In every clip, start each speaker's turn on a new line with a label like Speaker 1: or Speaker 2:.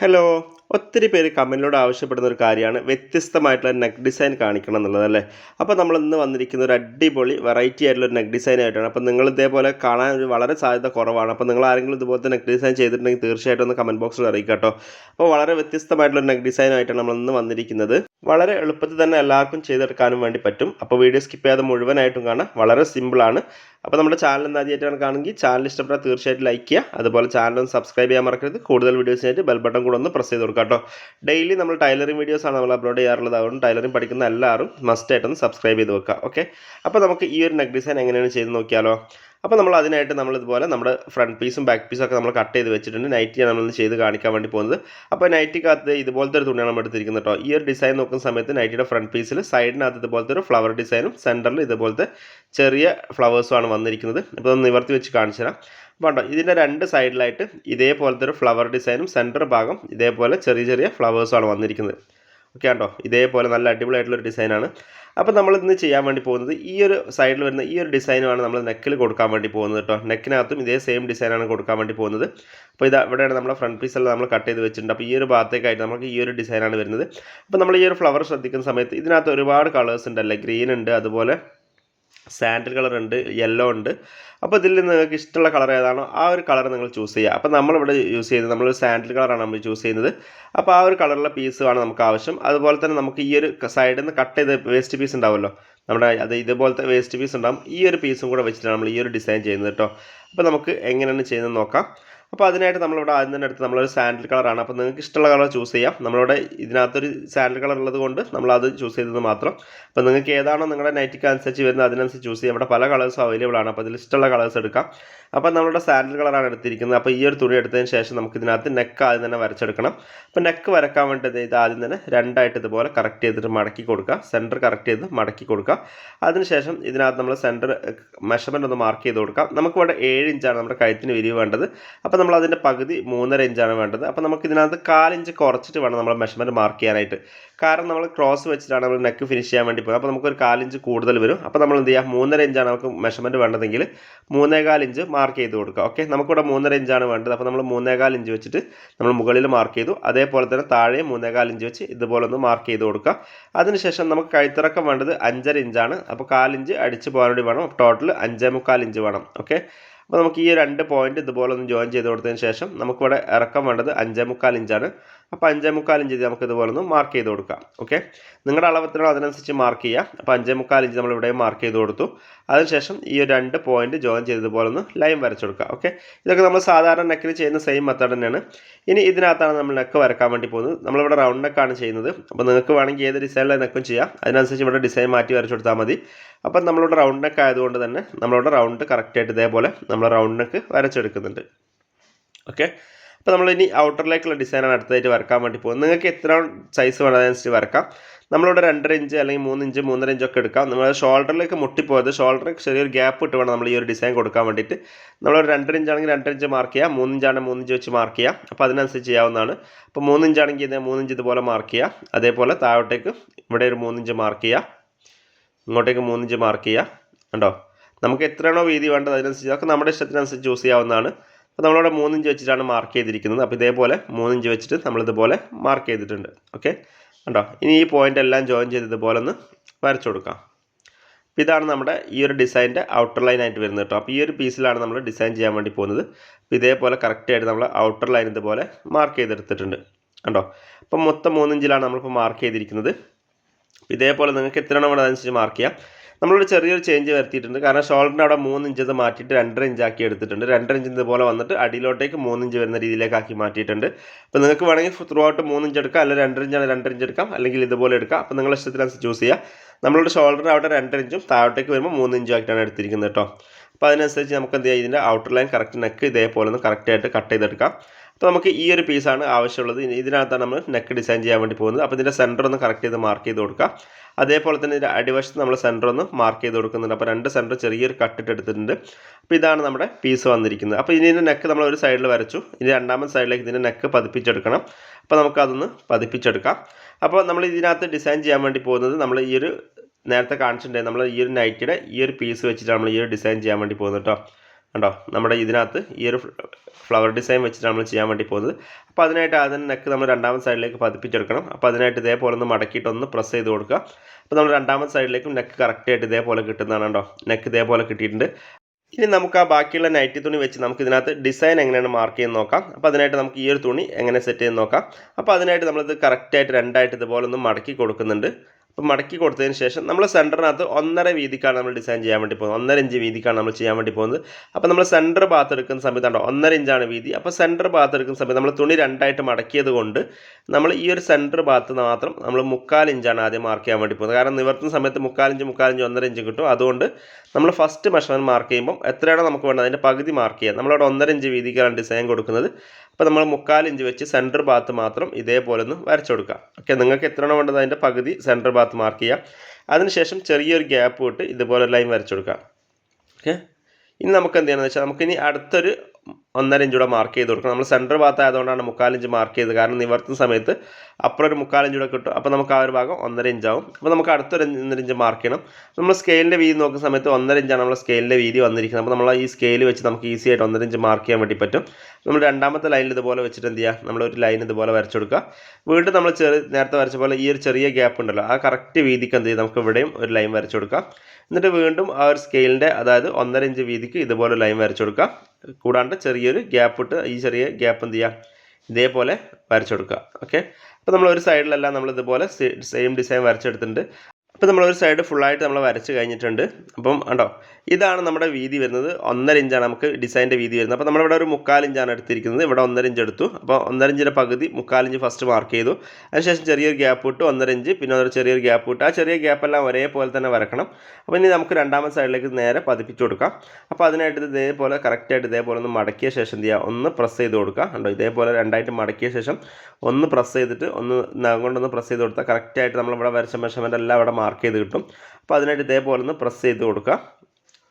Speaker 1: Hello. ഒത്തിരി പേര് കമന്റിലൂടെ ആവശ്യപ്പെടുന്ന ഒരു കാര്യമാണ്. വ്യത്യസ്തമായിട്ടുള്ള നെക്ക് ഡിസൈൻ കാണിക്കണം എന്നുള്ളതല്ലേ അപ്പോൾ നമ്മൾ ഇന്ന് വന്നിരിക്കുന്ന ഒരു അടിപൊളി വെറൈറ്റി ആയിട്ടുള്ള ഒരു നെക്ക് ഡിസൈൻ ആയിട്ടാണ്. അപ്പോൾ നിങ്ങൾ ഇതേപോലെ കാണാൻ വളരെ സാധ്യത കുറവാണ്. അപ്പോൾ നിങ്ങൾ ആരെങ്കിലും ഇതുപോലത്തെ നെക്ക് ഡിസൈൻ ചെയ്തിട്ടുണ്ടെങ്കിൽ തീർച്ചയായിട്ടും ഒന്ന് കമന്റ് ബോക്സിൽ അറിയിക്കുക കേട്ടോ. അപ്പോൾ വളരെ വ്യത്യസ്തമായിട്ടുള്ള നെക്ക് ഡിസൈൻ ആയിട്ടാണ് നമ്മൾ ഇന്ന് വന്നിരിക്കുന്നത്. വളരെ എളുപ്പത്തിൽ തന്നെ എല്ലാവർക്കും ചെയ്തെടുക്കാനും വേണ്ടി പറ്റും. അപ്പോൾ വീഡിയോ സ്കിപ്പ് ചെയ്യാതെ മുഴുവനായിട്ടും കാണാം. വളരെ സിമ്പിളാണ് അപ്പോൾ നമ്മുടെ ചാനൽ ഇന്ന് ആദ്യമായിട്ടാണ് കാണുമെങ്കിൽ ചാനൽ ഇഷ്ടപ്പെട്ടാൽ തീർച്ചയായിട്ടും ലൈക്ക് ചെയ്യുക. അതുപോലെ ചാനൽ ഒന്ന് സബ്സ്ക്രൈബ് ചെയ്യാൻ മറക്കരുത്. കൂടുതൽ വീഡിയോസിനായിട്ട് ബെൽ ബട്ടൺ കൂടെ ഒന്ന് പ്രസ് ചെയ്ത് കൊടുക്കുക. കേട്ടോ. ഡെയിലി നമ്മൾ ടൈലറിംഗ് വീഡിയോസാണ് നമ്മൾ അപ്ലോഡ് ചെയ്യാറുള്ളത്. അതുകൊണ്ട് ടൈലറിംഗ് പഠിക്കുന്ന എല്ലാവരും മസ്റ്റ് ആയിട്ടൊന്ന് സബ്സ്ക്രൈബ് ചെയ്ത് വെക്കുക ഓക്കെ അപ്പോൾ നമുക്ക് ഈ ഒരു നെക്ക് ഡിസൈൻ എങ്ങനെയാണ് ചെയ്ത് നോക്കിയാലോ? അപ്പോൾ നമ്മൾ അതിനായിട്ട് നമ്മൾ ഇതുപോലെ നമ്മുടെ ഫ്രണ്ട് പീസും ബാക്ക് പീസും ഒക്കെ നമ്മൾ കട്ട് ചെയ്ത് വെച്ചിട്ടുണ്ട്. നൈറ്റിയാണ് നമ്മൾ ചെയ്ത് കാണിക്കാൻ വേണ്ടി പോകുന്നത്. അപ്പോൾ നൈറ്റിക്കകത്ത് ഇതുപോലത്തെ ഒരു തുണിയാണ് നമ്മൾ എടുത്തിരിക്കുന്നത് കേട്ടോ. ഈ ഒരു ഡിസൈൻ നോക്കുന്ന സമയത്ത് നൈറ്റിയുടെ ഫ്രണ്ട് പീസിൽ സൈഡിനകത്ത് ഇതുപോലത്തെ ഒരു ഫ്ലവർ ഡിസൈനും സെന്ററിൽ ഇതുപോലത്തെ ചെറിയ ഫ്ലവേഴ്സുമാണ് വന്നിരിക്കുന്നത്. അപ്പോൾ ഒന്ന് നിവർത്തി വെച്ച് കാണിച്ചു തരാം ഉണ്ടോ ഇതിന്റെ രണ്ട് സൈഡിലായിട്ട് ഇതേപോലത്തെ ഒരു ഫ്ലവർ ഡിസൈനും സെന്റർ ഭാഗം ഇതേപോലെ ചെറിയ ചെറിയ ഫ്ലവേഴ്സുമാണ് വന്നിരിക്കുന്നത്. ഓക്കെ ആണ്ടോ ഇതേപോലെ നല്ല അടിപൊളിയായിട്ടുള്ളൊരു ഡിസൈനാണ് അപ്പോൾ നമ്മൾ ഇന്ന് ചെയ്യാൻ വേണ്ടി പോകുന്നത് ഈ ഒരു സൈഡിൽ വരുന്ന ഈ ഒരു ഡിസൈനുമാണ് നമ്മൾ നെക്കിൽ കൊടുക്കാൻ വേണ്ടി പോകുന്നത് കേട്ടോ നെക്കിനകത്തും ഇതേ സെയിം ഡിസൈനാണ് കൊടുക്കാൻ വേണ്ടി പോകുന്നത്. അപ്പോൾ ഇത് ഇവിടെയാണ് നമ്മുടെ ഫ്രണ്ട് പീസ് എല്ലാം നമ്മൾ കട്ട് ചെയ്ത് വെച്ചിട്ടുണ്ട്. അപ്പോൾ ഈ ഒരു ഭാഗത്തേക്കായിട്ട് നമുക്ക് ഈ ഒരു ഡിസൈനാണ് വരുന്നത്. അപ്പോൾ നമ്മൾ ഈ ഒരു ഫ്ലവർ ശ്രദ്ധിക്കുന്ന സമയത്ത് ഇതിനകത്ത് ഒരുപാട് കളേഴ്സ് ഉണ്ടല്ലേ ഗ്രീൻ ഉണ്ട് അതുപോലെ സാൻഡിൽ കളർ ഉണ്ട് യെല്ലോ ഉണ്ട്. അപ്പോൾ ഇതിൽ നിങ്ങൾക്ക് ഇഷ്ടമുള്ള കളർ ഏതാണോ ആ ഒരു കളർ നിങ്ങൾ ചൂസ് ചെയ്യുക. അപ്പോൾ നമ്മളിവിടെ യൂസ് ചെയ്യുന്നത് നമ്മൾ സാൻഡൽ കളറാണ് നമ്മൾ ചൂസ് ചെയ്യുന്നത്. അപ്പോൾ ആ ഒരു കളറുള്ള പീസുമാണ് നമുക്ക് ആവശ്യം. അതുപോലെ തന്നെ നമുക്ക് ഈ ഒരു സൈഡിൽ നിന്ന് കട്ട് ചെയ്ത വേസ്റ്റ് പീസ് ഉണ്ടാവുമല്ലോ. നമ്മുടെ അത് ഇതുപോലത്തെ വേസ്റ്റ് പീസ് ഉണ്ടാവും. ഈ ഒരു പീസും കൂടെ വെച്ചിട്ടാണ് നമ്മൾ ഈ ഒരു ഡിസൈൻ ചെയ്യുന്നത് കേട്ടോ അപ്പോൾ നമുക്ക് എങ്ങനെയാണ് ചെയ്യുന്നത് നോക്കാം. അപ്പോൾ അതിനായിട്ട് നമ്മളിവിടെ ആദ്യം തന്നെ എടുത്ത് നമ്മളൊരു സാൻഡിൽ കളറാണ്. അപ്പോൾ നിങ്ങൾക്ക് ഇഷ്ടമുള്ള കളർ ചൂസ് ചെയ്യാം. നമ്മളിവിടെ ഇതിനകത്തൊരു സാൻഡിൽ കളർ ഉള്ളത് കൊണ്ട് നമ്മളത് ചൂസ് ചെയ്തത് മാത്രം. അപ്പോൾ നിങ്ങൾക്ക് ഏതാണോ നിങ്ങളുടെ നൈറ്റിക്ക് അനുസരിച്ച് വരുന്നത് അതിനനുസരിച്ച് ചൂസ് ചെയ്യാം. ഇവിടെ പല കളേഴ്സും അവൈലബിൾ ആണ്. അപ്പോൾ അതിൽ ഇഷ്ടമുള്ള കളേഴ്സ് എടുക്കാം. അപ്പോൾ നമ്മളുടെ സാൻഡിൽ കളറാണ് എടുത്തിരിക്കുന്നത്. അപ്പോൾ ഈ ഒരു തുണി എടുത്തതിന് ശേഷം നമുക്ക് ഇതിനകത്ത് നെക്ക് ആദ്യം തന്നെ വരച്ചെടുക്കണം. അപ്പോൾ നെക്ക് വരക്കാൻ വേണ്ടി ഇത് ആദ്യം തന്നെ രണ്ടായിട്ട് ഇതുപോലെ കറക്റ്റ് ചെയ്തിട്ട് മടക്കി കൊടുക്കുക. സെന്റർ കറക്റ്റ് ചെയ്ത് മടക്കി കൊടുക്കുക. അതിനുശേഷം ഇതിനകത്ത് നമ്മൾ സെന്റർ മെഷർമെന്റ് ഒന്ന് മാർക്ക് ചെയ്ത് കൊടുക്കാം. നമുക്കിവിടെ ഏഴ് ഇഞ്ചാണ് നമ്മുടെ കഴുത്തിന് വിരിവ് വേണ്ടത്. അപ്പോൾ നമ്മൾ അതിന്റെ പകുതി മൂന്നര ഇഞ്ചാണ് വേണ്ടത്. അപ്പോൾ നമുക്ക് ഇതിനകത്ത് കാലിഞ്ച് കുറച്ചിട്ട് വേണം നമ്മൾ മെഷർമെന്റ് മാർക്ക് ചെയ്യാനായിട്ട്. കാരണം നമ്മൾ ക്രോസ് വെച്ചിട്ടാണ് നമ്മൾ നെക്ക് ഫിനിഷ് ചെയ്യാൻ വേണ്ടി പോകുന്നത്. അപ്പോൾ നമുക്കൊരു കാലിഞ്ച് കൂടുതൽ വരും. അപ്പോൾ നമ്മൾ എന്ത് ചെയ്യുക? മൂന്നര ഇഞ്ചാണ് നമുക്ക് മെഷർമെന്റ് വേണ്ടതെങ്കിൽ മൂന്നേകാൽ ഇഞ്ച് മാർക്ക് ചെയ്ത് കൊടുക്കുക. ഓക്കെ നമുക്കിവിടെ മൂന്നര ഇഞ്ചാണ് വേണ്ടത്. അപ്പോൾ നമ്മൾ മൂന്നേകാൽ ഇഞ്ച് വെച്ചിട്ട് നമ്മൾ മുകളിൽ മാർക്ക് ചെയ്തു. അതേപോലെ തന്നെ താഴെ മൂന്നേകാൽ ഇഞ്ച് വെച്ച് ഇതുപോലെ ഒന്ന് മാർക്ക് ചെയ്ത് കൊടുക്കുക. അതിനുശേഷം നമുക്ക് കഴുത്തിറക്കം വേണ്ടത് അഞ്ചര ഇഞ്ചാണ് അപ്പോൾ കാലിഞ്ച് അടിച്ച് പോകാൻ വേണ്ടി വേണം. ടോട്ടൽ അഞ്ചേ മുക്കാൽ ഇഞ്ച് വേണം. ഓക്കെ അപ്പോൾ നമുക്ക് ഈ രണ്ട് പോയിന്റ് ഇതുപോലെ ഒന്ന് ജോയിൻ ചെയ്ത് കൊടുത്തതിന് ശേഷം നമുക്കിവിടെ ഇറക്കം വേണ്ടത് അഞ്ചേ മുക്കാൽ ഇഞ്ചാണ്. അപ്പോൾ അഞ്ചേ മുക്കാൽ ഇഞ്ച് നമുക്ക് ഇതുപോലെ ഒന്ന് മാർക്ക് ചെയ്ത് കൊടുക്കാം. ഓക്കെ നിങ്ങളുടെ അളവത്തിനോ അതിനനുസരിച്ച് മാർക്ക് ചെയ്യുക അപ്പോൾ അഞ്ചേ മുക്കാൽ ഇഞ്ച് നമ്മൾ ഇവിടെ മാർക്ക് ചെയ്ത് കൊടുത്തു. അതിനുശേഷം ഈ ഒരു രണ്ട് പോയിന്റ് ജോയിൻ ചെയ്തതുപോലെ ഒന്ന് ലൈൻ വരച്ചു കൊടുക്കുക ഓക്കെ ഇതൊക്കെ നമ്മൾ സാധാരണ നെക്കിൽ ചെയ്യുന്ന സെയിം മെത്തേഡ് തന്നെയാണ്. ഇനി ഇതിനകത്താണ് നമ്മൾ നെക്ക് വരക്കാൻ വേണ്ടി പോകുന്നത്. നമ്മളിവിടെ റൗണ്ട് നെക്കാണ് ചെയ്യുന്നത്. അപ്പോൾ നിങ്ങൾക്ക് വേണമെങ്കിൽ ഏത് ഡിസൈനിലെ നെക്കും ചെയ്യാം. അതിനനുസരിച്ച് ഇവിടെ ഡിസൈൻ മാറ്റി വരച്ചു കൊടുത്താൽ മതി. അപ്പം നമ്മളിവിടെ റൗണ്ട് നെക്ക് ആയതുകൊണ്ട് തന്നെ നമ്മളിവിടെ റൗണ്ട് കറക്റ്റായിട്ട് ഇതേപോലെ നമ്മൾ റൗണ്ട് നെക്ക് വരച്ചെടുക്കുന്നുണ്ട്. ഓക്കെ അപ്പോൾ നമ്മളിനി ഔട്ടറിലേക്കുള്ള ഡിസൈനാണ് അടുത്തതായിട്ട് വരക്കാൻ വേണ്ടി പോകുന്നത്. നിങ്ങൾക്ക് എത്ര സൈസ് വേണം അതനുസരിച്ച് വരക്കാം. നമ്മളിവിടെ രണ്ടര ഇഞ്ച് അല്ലെങ്കിൽ മൂന്ന് ഇഞ്ച് മൂന്നര ഇഞ്ചൊക്കെ എടുക്കാം. നമ്മൾ ഷോൾഡറിലേക്ക് മുട്ടിപ്പോയത് ഷോൾഡറിൽ ചെറിയൊരു ഗ്യാപ്പ് ഇട്ട് വേണം നമ്മൾ ഈ ഒരു ഡിസൈൻ കൊടുക്കാൻ വേണ്ടിയിട്ട്. നമ്മളൊരു രണ്ടര ഇഞ്ചാണെങ്കിൽ രണ്ടര ഇഞ്ച് മാർക്ക് ചെയ്യാം. മൂന്ന് ഇഞ്ചാണെങ്കിൽ മൂന്ന് ഇഞ്ച് വെച്ച് മാർക്ക് ചെയ്യാം. അപ്പോൾ അതിനനുസരിച്ച് ചെയ്യാവുന്നതാണ്. അപ്പോൾ മൂന്ന് ഇഞ്ചാണെങ്കിൽ ഇത് മൂന്ന് ഇഞ്ച് ഇതുപോലെ മാർക്ക് ചെയ്യാം. അതേപോലെ താഴോട്ടേക്ക് ഇവിടെ ഒരു മൂന്ന് ഇഞ്ച് മാർക്ക് ചെയ്യാം. ഇങ്ങോട്ടേക്ക് മൂന്ന് ഇഞ്ച് മാർക്ക് ചെയ്യുക കണ്ടോ? നമുക്ക് എത്രയാണോ വീതി വേണ്ടത് അതിനനുസരിച്ച്. അതൊക്കെ നമ്മുടെ ഇഷ്ടത്തിനനുസരിച്ച് ചൂസ് ചെയ്യാവുന്നതാണ്. അപ്പോൾ നമ്മളിവിടെ മൂന്നിഞ്ച് വെച്ചിട്ടാണ് മാർക്ക് ചെയ്തിരിക്കുന്നത്. അപ്പോൾ ഇതേപോലെ മൂന്നിഞ്ച് വെച്ചിട്ട് നമ്മളിതുപോലെ മാർക്ക് ചെയ്തിട്ടുണ്ട്. ഓക്കെ കണ്ടോ? ഇനി ഈ പോയിന്റ് എല്ലാം ജോയിൻ ചെയ്ത് ഇതുപോലെ ഒന്ന് വരച്ചു കൊടുക്കാം. അപ്പോൾ ഇതാണ് നമ്മുടെ ഈ ഒരു ഡിസൈന്റെ ഔട്ടർ ലൈൻ ആയിട്ട് വരുന്നത് കേട്ടോ. അപ്പോൾ ഈ ഒരു പീസിലാണ് നമ്മൾ ഡിസൈൻ ചെയ്യാൻ വേണ്ടി പോകുന്നത്. അപ്പോൾ ഇതേപോലെ കറക്റ്റായിട്ട് നമ്മൾ ഔട്ടർ ലൈൻ ഇതുപോലെ മാർക്ക് ചെയ്തെടുത്തിട്ടുണ്ട്. കണ്ടോ? അപ്പോൾ മൊത്തം മൂന്നിഞ്ചിലാണ് നമ്മളിപ്പോൾ മാർക്ക് ചെയ്തിരിക്കുന്നത്. ഇതേപോലെ നിങ്ങൾക്ക് എത്രയാണോ വേണം അതനുസരിച്ച് മാർക്ക് ചെയ്യാം. നമ്മളൊരു ചെറിയൊരു ചേഞ്ച് വരുത്തിയിട്ടുണ്ട്. കാരണം ഷോൾഡറിന്റെ അവിടെ മൂന്ന് ഇഞ്ച് ഇത് മാറ്റിയിട്ട് രണ്ടര ഇഞ്ച് ആക്കി എടുത്തിട്ടുണ്ട്. രണ്ടര ഇഞ്ച് ഇതുപോലെ വന്നിട്ട് അടിയിലോട്ടേക്ക് മൂന്ന് ഇഞ്ച് വരുന്ന രീതിയിലേക്കാക്കി മാറ്റിയിട്ടുണ്ട്. അപ്പോൾ നിങ്ങൾക്ക് വേണമെങ്കിൽ ത്രൂ ഔട്ട് മൂന്ന് ഇഞ്ച് എടുക്കാം. അല്ലെങ്കിൽ രണ്ടര ഇഞ്ചാണ് രണ്ടര ഇഞ്ച് എടുക്കാം. അല്ലെങ്കിൽ ഇതുപോലെ എടുക്കാം. അപ്പോൾ നിങ്ങളുടെ ഇഷ്ടത്തിനനുസരിച്ച് ചൂസ് ചെയ്യുക നമ്മളുടെ ഷോൾഡറിന്റെ അവിടെ രണ്ടര ഇഞ്ചും താഴോട്ടേക്ക് വരുമ്പോൾ മൂന്ന് ഇഞ്ചും ആയിട്ടാണ് എടുത്തിരിക്കുന്നത് കേട്ടോ അപ്പോൾ അതിനനുസരിച്ച് നമുക്ക് എന്ത് ചെയ്യാം? ഇതിന്റെ ഔട്ടർ ലൈൻ കറക്റ്റ് നെക്ക് ഇതേപോലെ ഒന്ന് കറക്റ്റായിട്ട് കട്ട് ചെയ്തെടുക്കാം. അപ്പോൾ നമുക്ക് ഈ ഒരു പീസാണ് ആവശ്യമുള്ളത്. ഇതിനകത്താണ് നമ്മൾ നെക്ക് ഡിസൈൻ ചെയ്യാൻ വേണ്ടി പോകുന്നത്. അപ്പോൾ ഇതിന്റെ സെന്റർ ഒന്ന് കറക്റ്റ് ചെയ്ത് മാർക്ക് ചെയ്ത് കൊടുക്കുക. അതേപോലെ തന്നെ ഇതിന്റെ അടിവശത്ത് നമ്മൾ സെന്റർ ഒന്ന് മാർക്ക് ചെയ്ത് കൊടുക്കുന്നുണ്ട്. അപ്പോൾ രണ്ട് സെന്റർ ചെറിയൊരു കട്ടിട്ട് എടുത്തിട്ടുണ്ട്. അപ്പോൾ ഇതാണ് നമ്മുടെ പീസ് വന്നിരിക്കുന്നത്. അപ്പോൾ ഇതിന്റെ നെക്ക് നമ്മൾ ഒരു സൈഡിൽ വരച്ചു. ഇനി രണ്ടാമത്തെ സൈഡിലേക്ക് ഇതിന്റെ നെക്ക് പതിപ്പിച്ചെടുക്കണം. അപ്പോൾ നമുക്കതൊന്ന് പതിപ്പിച്ചെടുക്കാം. അപ്പോൾ നമ്മൾ ഇതിനകത്ത് ഡിസൈൻ ചെയ്യാൻ വേണ്ടി പോകുന്നത് നമ്മൾ ഈ ഒരു നേരത്തെ കാണിച്ചിട്ടുണ്ടായി നമ്മൾ ഈ ഒരു നൈറ്റിയുടെ ഈ ഒരു പീസ് വെച്ചിട്ട് നമ്മൾ ഈ ഒരു ഡിസൈൻ ചെയ്യാൻ വേണ്ടി പോകുന്നത് കേട്ടോ കണ്ടോ? നമ്മുടെ ഇതിനകത്ത് ഈ ഒരു ഫ്ലവർ ഡിസൈൻ വെച്ചിട്ട് നമ്മൾ ചെയ്യാൻ വേണ്ടി പോകുന്നത്. അപ്പോൾ അതിനായിട്ട് അതിന് നെക്ക് നമ്മൾ രണ്ടാമത്തെ സൈഡിലേക്ക് പതിപ്പിച്ചെടുക്കണം. അപ്പോൾ അതിനായിട്ട് ഇതേപോലെ ഒന്ന് മടക്കിയിട്ട് ഒന്ന് പ്രസ് ചെയ്ത് കൊടുക്കുക. അപ്പോൾ നമ്മൾ രണ്ടാമത്തെ സൈഡിലേക്കും നെക്ക് കറക്റ്റായിട്ട് ഇതേപോലെ കിട്ടുന്നതാണ് കേട്ടോ നെക്ക് ഇതേപോലെ കിട്ടിയിട്ടുണ്ട്. ഇനി നമുക്ക് ആ ബാക്കിയുള്ള നൈറ്റി തുണി വെച്ച് നമുക്ക് ഇതിനകത്ത് ഡിസൈൻ എങ്ങനെയാണ് മാർക്ക് ചെയ്യുന്നത് നോക്കാം. അപ്പോൾ അതിനായിട്ട് നമുക്ക് ഈ ഒരു തുണി എങ്ങനെ സെറ്റ് ചെയ്ത് നോക്കാം. അപ്പോൾ അതിനായിട്ട് നമ്മളിത് കറക്റ്റായിട്ട് രണ്ടായിട്ട് ഇതുപോലെ ഒന്ന് മടക്കി കൊടുക്കുന്നുണ്ട്. അപ്പോൾ മടക്കി കൊടുത്തതിന് ശേഷം നമ്മൾ സെന്ററിനകത്ത് ഒന്നര വീതിക്കാണ് നമ്മൾ ഡിസൈൻ ചെയ്യാൻ വേണ്ടി പോകുന്നത്. ഒന്നര ഇഞ്ച് വീതിക്കാണ് നമ്മൾ ചെയ്യാൻ വേണ്ടി പോകുന്നത്. അപ്പോൾ നമ്മൾ സെന്റർ ഭാഗത്ത് എടുക്കുന്ന സമയത്തുണ്ടോ ഒന്നര ഇഞ്ചാണ് വീതി. അപ്പോൾ സെന്റർ ഭാഗത്ത് എടുക്കുന്ന സമയത്ത് നമ്മൾ തുണി രണ്ടായിട്ട് മടക്കിയത് കൊണ്ട് നമ്മൾ ഈ ഒരു സെന്റർ ഭാഗത്ത് മാത്രം നമ്മൾ മുക്കാൽ ഇഞ്ചാണ് ആദ്യം മാർക്ക് ചെയ്യാൻ വേണ്ടി പോകുന്നത്. കാരണം നിവർത്തുന്ന സമയത്ത് മുക്കാലിഞ്ച് മുക്കാലിഞ്ച് ഒന്നര ഇഞ്ച് കിട്ടും. അതുകൊണ്ട് നമ്മൾ ഫസ്റ്റ് മെഷർമെന്റ് മാർക്ക് ചെയ്യുമ്പോൾ എത്രയാണോ നമുക്ക് വേണ്ടത് അതിന്റെ പകുതി മാർക്ക് ചെയ്യാം. നമ്മളവിടെ ഒന്നര ഇഞ്ച് വീതിക്കാണ് ഡിസൈൻ കൊടുക്കുന്നത്. അപ്പോൾ നമ്മൾ മുക്കാലിഞ്ച് വെച്ച് സെന്റർ ഭാഗത്ത് മാത്രം ഇതേപോലെ ഒന്ന് വരച്ചു കൊടുക്കാം. ഓക്കെ നിങ്ങൾക്ക് എത്രയാണോ വേണ്ടത് അതിന്റെ പകുതി സെന്റർ ഭാഗത്ത് മാർക്ക് ചെയ്യാം. അതിനുശേഷം ചെറിയൊരു ഗ്യാപ്പ് വിട്ട് ഇതുപോലെ ലൈൻ വരച്ചു കൊടുക്കാം. ഓക്കെ ഇനി നമുക്ക് എന്ത് ചെയ്യണമെന്ന് വെച്ചാൽ നമുക്കിനി അടുത്തൊരു ഒന്നര ഇഞ്ച് മാർക്ക് ചെയ്ത് കൊടുക്കണം. നമ്മൾ സെന്റർ ഭാഗത്ത് ആയതുകൊണ്ടാണ് മുക്കാലിഞ്ച് മാർക്ക് ചെയ്തത്. കാരണം നിവർത്തുന്ന സമയത്ത് അപ്പുറം ഒരു മുക്കാലിഞ്ചൂടെ കിട്ടും. അപ്പോൾ നമുക്ക് ആ ഒരു ഭാഗം ഒന്നര ഇഞ്ചാവും അപ്പോൾ നമുക്ക് അടുത്തൊരു ഒന്നര ഇഞ്ച് മാർക്ക് ചെയ്യണം. നമ്മൾ സ്കെയിലിന്റെ വീതി നോക്കുന്ന സമയത്ത് ഒന്നര ഇഞ്ചാണ് നമ്മൾ സ്കെയിലിന്റെ വീതി വന്നിരിക്കുന്നത്. അപ്പോൾ നമ്മൾ ഈ സ്കെയിൽ വെച്ച് നമുക്ക് ഈസി ആയിട്ട് ഒന്നര ഇഞ്ച് മാർക്ക് ചെയ്യാൻ വേണ്ടി പറ്റും. നമ്മൾ രണ്ടാമത്തെ ലൈനിൽ ഇതുപോലെ വെച്ചിട്ട് എന്ത് ചെയ്യുക? നമ്മളൊരു ലൈൻ ഇതുപോലെ വരച്ചു കൊടുക്കുക. വീണ്ടും നമ്മൾ ചെറിയ നേരത്തെ വരച്ച പോലെ ഈ ഒരു ചെറിയ ഗ്യാപ്പ് ഉണ്ടല്ലോ. ആ കറക്റ്റ് വീതിക്ക് എന്ത് ചെയ്യും നമുക്ക് ഇവിടെയും ഒരു ലൈൻ വരച്ചു കൊടുക്കാം. എന്നിട്ട് വീണ്ടും ആ ഒരു സ്കെയിലിന്റെ അതായത് ഒന്നര ഇഞ്ച് വീതിക്ക് ഇതുപോലെ ലൈൻ വരച്ചു കൊടുക്കുക. കൂടാണ്ട് ചെറിയൊരു ഗ്യാപ്പ് ഇട്ട് ഈ ചെറിയ ഗ്യാപ്പ് എന്ത് ചെയ്യുക ഇതേപോലെ വരച്ചെടുക്കുക. ഓക്കെ അപ്പോൾ നമ്മൾ ഒരു സൈഡിലെല്ലാം നമ്മൾ ഇതുപോലെ സെയിം ഡിസൈൻ വരച്ചെടുത്തിട്ടുണ്ട്. അപ്പോൾ നമ്മൾ ഒരു സൈഡ് ഫുള്ളായിട്ട് നമ്മൾ വരച്ച് കഴിഞ്ഞിട്ടുണ്ട്. അപ്പം കണ്ടോ ഇതാണ് നമ്മുടെ വീതി വരുന്നത്. ഒന്നര ഇഞ്ചാണ് നമുക്ക് ഡിസൈന്റെ വീതി വരുന്നത്. അപ്പോൾ നമ്മളിവിടെ ഒരു മുക്കാൽ ഇഞ്ചാണ് എടുത്തിരിക്കുന്നത്. ഇവിടെ ഒന്നര ഇഞ്ച് എടുത്തു. അപ്പോൾ ഒന്നര ഇഞ്ചിന്റെ പകുതി മുക്കാൽ ഇഞ്ച് ഫസ്റ്റ് മാർക്ക് ചെയ്തു. അതിനുശേഷം ചെറിയൊരു ഗ്യാപ്പ് ഇട്ടു ഒന്നര ഇഞ്ച് പിന്നെ ഒരു ചെറിയൊരു ഗ്യാപ്പ് ഇട്ട്. ആ ചെറിയ ഗ്യാപ്പെല്ലാം ഒരേപോലെ തന്നെ വരക്കണം. അപ്പോൾ ഇനി നമുക്ക് രണ്ടാമത്തെ സൈഡിലേക്ക് നേരെ പതിപ്പിച്ച് കൊടുക്കാം. അപ്പോൾ അതിനായിട്ട് ഇത് ഇതേപോലെ കറക്റ്റായിട്ട് ഇതേപോലെ ഒന്ന് മടക്കിയ ശേഷം എന്ത് ചെയ്യുക? ഒന്ന് പ്രസ് ചെയ്ത് കൊടുക്കുക. കണ്ടോ ഇതേപോലെ രണ്ടായിട്ട് മടക്കിയ ശേഷം ഒന്ന് പ്രസ് ചെയ്തിട്ട് ഒന്ന് കൊണ്ടൊന്ന് പ്രസ് ചെയ്ത് കൊടുത്താൽ കറക്റ്റായിട്ട് നമ്മളിവിടെ വരച്ച മെഷർമെന്റ് എല്ലാം അവിടെ മാർക്ക് ചെയ്ത് കിട്ടും. അപ്പോൾ അതിനായിട്ട് ഇതേപോലെ ഒന്ന് പ്രസ് ചെയ്ത് കൊടുക്കുക.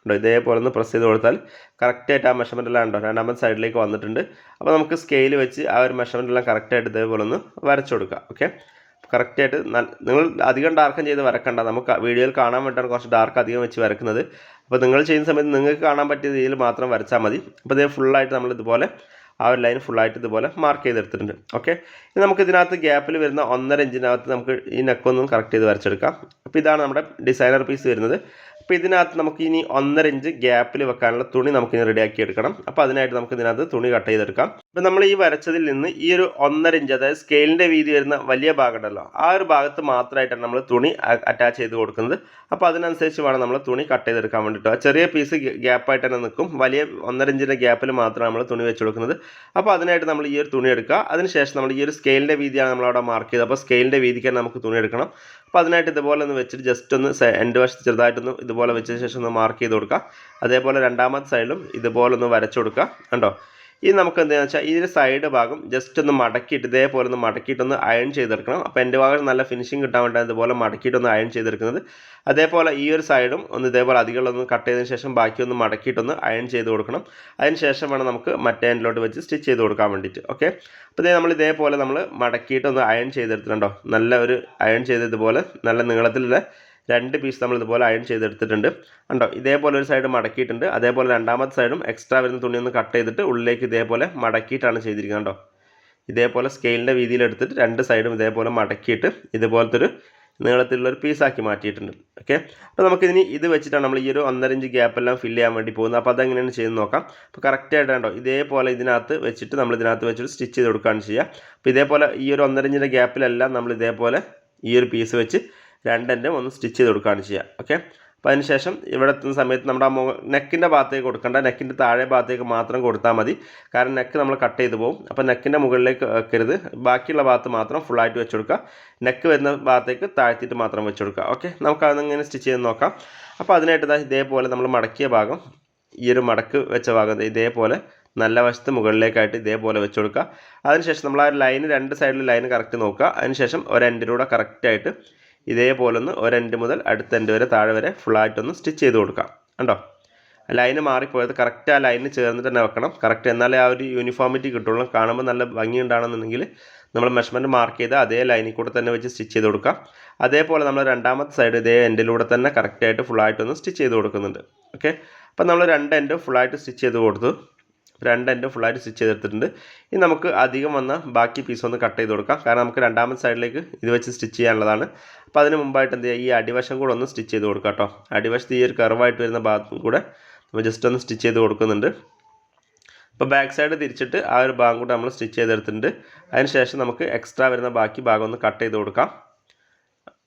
Speaker 1: ഉണ്ടോ ഇതേപോലെ ഒന്ന് പ്രസ് ചെയ്ത് കൊടുത്താൽ കറക്റ്റായിട്ട് ആ മെഷർമെന്റ് എല്ലാം ഉണ്ടോ? രണ്ടാമത്തെ സൈഡിലേക്ക് വന്നിട്ടുണ്ട്. അപ്പോൾ നമുക്ക് സ്കെയിൽ വെച്ച് ആ ഒരു മെഷർമെന്റ് എല്ലാം കറക്റ്റായിട്ട് ഇതേപോലെ ഒന്ന് വരച്ചു കൊടുക്കുക. ഓക്കെ കറക്റ്റായിട്ട് നിങ്ങൾ അധികം ഡാർക്കം ചെയ്ത് വരക്കണ്ട. നമുക്ക് വീഡിയോയിൽ കാണാൻ വേണ്ടിയിട്ടാണ് കുറച്ച് ഡാർക്ക് അധികം വെച്ച് വരക്കുന്നത്. അപ്പോൾ നിങ്ങൾ ചെയ്യുന്ന സമയത്ത് നിങ്ങൾക്ക് കാണാൻ പറ്റിയ രീതിയിൽ മാത്രം വരച്ചാൽ മതി. അപ്പോൾ ഇതേ ഫുള്ളായിട്ട് നമ്മൾ ഇതുപോലെ ആ ഒരു ലൈൻ ഫുള്ളായിട്ട് ഇതുപോലെ മാർക്ക് ചെയ്തെടുത്തിട്ടുണ്ട്. ഓക്കെ ഇനി നമുക്ക് ഇതിനകത്ത് ഗ്യാപ്പിൽ വരുന്ന ഒന്നര ഇഞ്ചിനകത്ത് നമുക്ക് ഈ നെക്കൊന്നും കറക്റ്റ് ചെയ്ത് വരച്ചെടുക്കാം. അപ്പോൾ ഇതാണ് നമ്മുടെ ഡിസൈനർ പീസ് വരുന്നത്. അപ്പോൾ ഇതിനകത്ത് നമുക്ക് ഇനി ഒന്നര ഇഞ്ച് ഗ്യാപ്പിൽ വെക്കാനുള്ള തുണി നമുക്ക് ഇനി റെഡിയാക്കി എടുക്കണം. അപ്പോൾ അതിനായിട്ട് നമുക്ക് ഇതിനകത്ത് തുണി കട്ട് ചെയ്തെടുക്കാം. അപ്പോൾ നമ്മൾ ഈ വരച്ചതിൽ നിന്ന് ഈ ഒരു ഒന്നര ഇഞ്ച് അതായത് സ്കെയിലിന്റെ വീതി വരുന്ന വലിയ ഭാഗം ഉണ്ടല്ലോ ആ ഒരു ഭാഗത്ത് മാത്രമായിട്ടാണ് നമ്മൾ തുണി അറ്റാച്ച് ചെയ്ത് കൊടുക്കുന്നത്. അപ്പോൾ അതിനനുസരിച്ച് വേണം നമ്മൾ തുണി കട്ട് ചെയ്തെടുക്കാൻ വേണ്ടിയിട്ട്. ചെറിയ പീസ് ഗ്യാപ്പായിട്ട് തന്നെ നിൽക്കും. വലിയ ഒന്നര ഇഞ്ചിന്റെ ഗ്യാപ്പിൽ മാത്രമാണ് നമ്മൾ തുണി വെച്ച് കൊടുക്കുന്നത്. അപ്പോൾ അതിനായിട്ട് നമ്മൾ ഈ ഒരു തുണി എടുക്കുക. അതിനുശേഷം നമ്മൾ ഈ ഒരു സ്കെയിലിന്റെ വീതിയാണ് നമ്മളവിടെ മാർക്ക് ചെയ്തത്. അപ്പോൾ സ്കെയിലിന്റെ വീതിക്ക് തന്നെ നമുക്ക് തുണി എടുക്കണം. അപ്പോൾ അതിനായിട്ട് ഇതുപോലെ ഒന്ന് വെച്ചിട്ട് ജസ്റ്റ് ഒന്ന് എന്റെ വശത്ത് ചെറുതായിട്ടൊന്ന് ഇതുപോലെ വെച്ചതിന് ശേഷം ഒന്ന് മാർക്ക് ചെയ്ത് കൊടുക്കുക. അതേപോലെ രണ്ടാമത്തെ സൈഡിലും ഇതുപോലെ ഒന്ന് വരച്ചു കൊടുക്കുക. കണ്ടോ? ഇനി നമുക്ക് എന്താണെന്ന് വെച്ചാൽ ഇതിന്റെ സൈഡ് ഭാഗം ജസ്റ്റ് ഒന്ന് മടക്കിയിട്ട് ഇതേപോലെ ഒന്ന് മടക്കിയിട്ടൊന്ന് അയൺ ചെയ്തെടുക്കണം. അപ്പോൾ എന്റെ ഭാഗം നല്ല ഫിനിഷിങ് കിട്ടാൻ വേണ്ടി ഇതുപോലെ മടക്കിയിട്ടൊന്ന് അയൺ ചെയ്തെടുക്കുന്നത്. അതേപോലെ ഈ ഒരു സൈഡും ഒന്ന് ഇതേപോലെ അധികമുള്ളൊന്ന് കട്ട് ചെയ്തതിന് ശേഷം ബാക്കി ഒന്ന് മടക്കിയിട്ടൊന്ന് അയൺ ചെയ്ത് കൊടുക്കണം. അതിന് ശേഷം വേണം നമുക്ക് മറ്റേ എൻഡിലോട്ട് വെച്ച് സ്റ്റിച്ച് ചെയ്ത് കൊടുക്കാൻ വേണ്ടിയിട്ട് ഓക്കെ അപ്പോൾ ഇതേ നമ്മൾ ഇതേപോലെ നമ്മൾ മടക്കിയിട്ടൊന്ന് അയൺ ചെയ്തെടുത്തിട്ടുണ്ടോ? നല്ല ഒരു അയൺ ചെയ്തതുപോലെ നല്ല നീളത്തിലുള്ള രണ്ട് പീസ് നമ്മൾ ഇതുപോലെ അയൺ ചെയ്തെടുത്തിട്ടുണ്ട്. കണ്ടോ? ഇതേപോലെ ഒരു സൈഡ് മടക്കിയിട്ടുണ്ട്. അതേപോലെ രണ്ടാമത്തെ സൈഡും എക്സ്ട്രാ വരുന്ന തുണി ഒന്ന് കട്ട് ചെയ്തിട്ട് ഉള്ളിലേക്ക് ഇതേപോലെ മടക്കിയിട്ടാണ് ചെയ്തിരിക്കുന്നത്. കണ്ടോ? ഇതേപോലെ സ്കെയിലിന്റെ വീതിയിൽ എടുത്തിട്ട് രണ്ട് സൈഡും ഇതേപോലെ മടക്കിയിട്ട് ഇതുപോലത്തെ ഒരു നീളത്തിലുള്ള ഒരു പീസാക്കി മാറ്റിയിട്ടുണ്ട്. ഓക്കെ അപ്പോൾ നമുക്കിതിന് ഇത് വെച്ചിട്ടാണ് നമ്മൾ ഈ ഒരു ഒന്നര ഇഞ്ച് ഗ്യാപ്പെല്ലാം ഫില്ല് ചെയ്യാൻ വേണ്ടി പോകുന്നത്. അപ്പോൾ അതെങ്ങനെയാണ് ചെയ്ത് നോക്കാം. അപ്പോൾ കറക്റ്റായിട്ട് കണ്ടോ? ഇതേപോലെ ഇതിനകത്ത് വെച്ചിട്ട് നമ്മൾ ഇതിനകത്ത് വെച്ചിട്ട് സ്റ്റിച്ച് ചെയ്ത് കൊടുക്കുകയാണ് ചെയ്യുക. അപ്പോൾ ഇതേപോലെ ഈ ഒരു ഒന്നര ഇഞ്ചിന്റെ ഗ്യാപ്പിലെല്ലാം നമ്മൾ ഇതേപോലെ ഈ ഒരു പീസ് വെച്ച് രണ്ടെണ്ണം ഒന്ന് സ്റ്റിച്ച് ചെയ്ത് കൊടുക്കുകയാണ് ചെയ്യുക. ഓക്കെ അപ്പോൾ അതിനുശേഷം ഇവിടെ എത്തുന്ന സമയത്ത് നമ്മുടെ ആ നെക്കിന്റെ ഭാഗത്തേക്ക് കൊടുക്കേണ്ട. നെക്കിന്റെ താഴെ ഭാഗത്തേക്ക് മാത്രം കൊടുത്താൽ മതി. കാരണം നെക്ക് നമ്മൾ കട്ട് ചെയ്ത് പോകും. അപ്പോൾ നെക്കിന്റെ മുകളിലേക്ക് വെക്കരുത്. ബാക്കിയുള്ള ഭാഗത്ത് മാത്രം ഫുള്ളായിട്ട് വെച്ച് കൊടുക്കുക. നെക്ക് വരുന്ന ഭാഗത്തേക്ക് താഴ്ത്തിയിട്ട് മാത്രം വെച്ച് കൊടുക്കുക. ഓക്കെ നമുക്ക് അതെങ്ങനെ സ്റ്റിച്ച് ചെയ്ത് നോക്കാം. അപ്പോൾ അതിനായിട്ട് ഇതാ ഇതേപോലെ നമ്മൾ മടക്കിയ ഭാഗം ഈ ഒരു മടക്ക് വെച്ച ഭാഗം ഇതേപോലെ നല്ല വശത്ത് മുകളിലേക്കായിട്ട് ഇതേപോലെ വെച്ച് കൊടുക്കുക. അതിനുശേഷം നമ്മൾ ആ ലൈന് രണ്ട് സൈഡിൽ ലൈന് കറക്റ്റ് നോക്കുക. അതിനുശേഷം ഒരു എൻഡിലൂടെ കറക്റ്റായിട്ട് ഇതേപോലെ ഒന്ന് ഒരെൻഡ് മുതൽ അടുത്ത എൻഡ് വരെ താഴെ വരെ ഫുള്ളായിട്ടൊന്ന് സ്റ്റിച്ച് ചെയ്ത് കൊടുക്കാം. കണ്ടോ? ലൈന് മാറിപ്പോയത് കറക്റ്റ് ആ ലൈനിന് ചേർന്നിട്ട് തന്നെ വെക്കണം. കറക്റ്റ് എന്നാലേ ആ ഒരു യൂണിഫോമിറ്റി കിട്ടുള്ളൂ. കാണുമ്പോൾ നല്ല ഭംഗിയുണ്ടാണെന്നുണ്ടെങ്കിൽ നമ്മൾ മെഷർമെന്റ് മാർക്ക് ചെയ്ത് അതേ ലൈനിൽ കൂടെ തന്നെ വെച്ച് സ്റ്റിച്ച് ചെയ്ത് കൊടുക്കാം. അതേപോലെ നമ്മൾ രണ്ടാമത്തെ സൈഡ് ഇതേ എൻഡിലൂടെ തന്നെ കറക്റ്റായിട്ട് ഫുള്ളായിട്ടൊന്ന് സ്റ്റിച്ച് ചെയ്ത് കൊടുക്കുന്നുണ്ട്. ഓക്കെ? അപ്പം നമ്മൾ രണ്ട് എൻഡും ഫുള്ളായിട്ട് സ്റ്റിച്ച് ചെയ്ത് കൊടുത്തു. രണ്ട് എൻഡും ഫുള്ളായിട്ട് സ്റ്റിച്ച് ചെയ്തെടുത്തിട്ടുണ്ട്. ഇനി നമുക്ക് അധികം വന്ന ബാക്കി പീസ് ഒന്ന് കട്ട് ചെയ്ത് കൊടുക്കാം. കാരണം നമുക്ക് രണ്ടാമത്തെ സൈഡിലേക്ക് ഇത് വെച്ച് സ്റ്റിച്ച് ചെയ്യാനുള്ളതാണ്. അപ്പോൾ അതിന് മുമ്പായിട്ട് എന്ത് ചെയ്യുക? ഈ അടിവശം കൂടെ ഒന്ന് സ്റ്റിച്ച് ചെയ്ത് കൊടുക്കാം കേട്ടോ. അടിവശത്ത് ഈ ഒരു കർവായിട്ട് വരുന്ന ഭാഗത്തും കൂടെ നമ്മൾ ജസ്റ്റ് ഒന്ന് സ്റ്റിച്ച് ചെയ്ത് കൊടുക്കുന്നുണ്ട്. അപ്പോൾ ബാക്ക് സൈഡ് തിരിച്ചിട്ട് ആ ഒരു ഭാഗം കൂടെ നമ്മൾ സ്റ്റിച്ച് ചെയ്തെടുത്തിട്ടുണ്ട്. അതിന് ശേഷം നമുക്ക് എക്സ്ട്രാ വരുന്ന ബാക്കി ഭാഗം ഒന്ന് കട്ട് ചെയ്ത് കൊടുക്കാം.